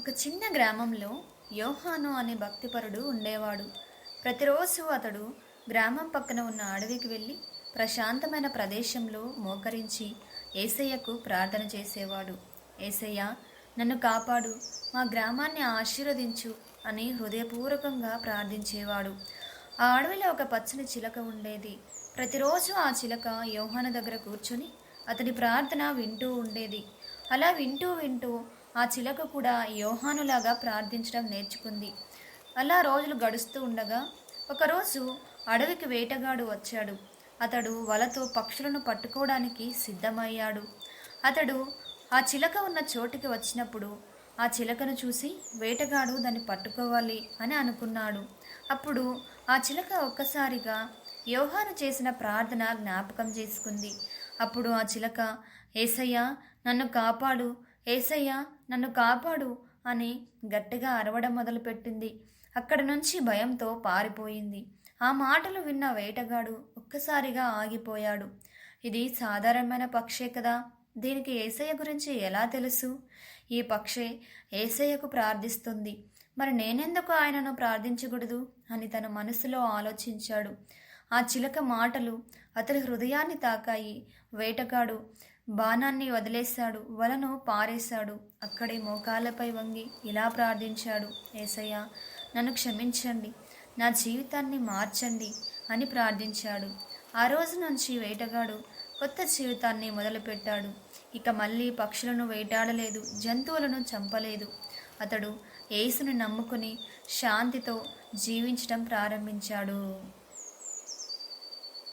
ఒక చిన్న గ్రామంలో యోహాను అనే భక్తిపరుడు ఉండేవాడు. ప్రతిరోజు అతడు గ్రామం పక్కన ఉన్న అడవికి వెళ్ళి ప్రశాంతమైన ప్రదేశంలో మోకరించి ఏసయ్యకు ప్రార్థన చేసేవాడు. ఏసయ్య నన్ను కాపాడు మా గ్రామాన్ని ఆశీర్వదించు అని హృదయపూర్వకంగా ప్రార్థించేవాడు. ఆ అడవిలో ఒక పచ్చని చిలక ఉండేది. ప్రతిరోజు ఆ చిలక యోహాను దగ్గర కూర్చొని అతని ప్రార్థన వింటూ ఉండేది. అలా వింటూ వింటూ ఆ చిలక కూడా యోహానులాగా ప్రార్థించడం నేర్చుకుంది. అలా రోజులు గడుస్తూ ఉండగా ఒకరోజు అడవికి వేటగాడు వచ్చాడు. అతడు వలతో పక్షులను పట్టుకోవడానికి సిద్ధమయ్యాడు. అతడు ఆ చిలక ఉన్న చోటికి వచ్చినప్పుడు ఆ చిలకను చూసి వేటగాడు దాన్ని పట్టుకోవాలి అని అనుకున్నాడు. అప్పుడు ఆ చిలక ఒక్కసారిగా యోహాను చేసిన ప్రార్థన జ్ఞాపకం చేసుకుంది. అప్పుడు ఆ చిలక ఏసయ్య నన్ను కాపాడు. ఏసయ్య నన్ను కాపాడు అని గట్టిగా అరవడం మొదలుపెట్టింది. అక్కడి నుంచి భయంతో పారిపోయింది. ఆ మాటలు విన్న వేటగాడు ఒక్కసారిగా ఆగిపోయాడు. ఇది సాధారణమైన పక్షే కదా? దీనికి ఏసయ్య గురించి ఎలా తెలుసు? ఈ పక్షే ఏసయ్యకు ప్రార్థిస్తుంది. మరి నేనెందుకు ఆయనను ప్రార్థించకూడదు? అని తన మనసులో ఆలోచించాడు. ఆ చిలక మాటలు అతని హృదయాన్ని తాకాయి. వేటగాడు బాణాన్ని వదిలేశాడు. వలను పారేశాడు. అక్కడే మోకాళ్ళపై వంగి ఇలా ప్రార్థించాడు ఏసయ్య నన్ను క్షమించండి. నా జీవితాన్ని మార్చండి అని ప్రార్థించాడు. ఆ రోజు నుంచి వేటగాడు కొత్త జీవితాన్ని మొదలుపెట్టాడు. ఇక మళ్ళీ పక్షులను వేటాడలేదు జంతువులను చంపలేదు. అతడు ఏసుని నమ్ముకుని శాంతితో జీవించడం ప్రారంభించాడు.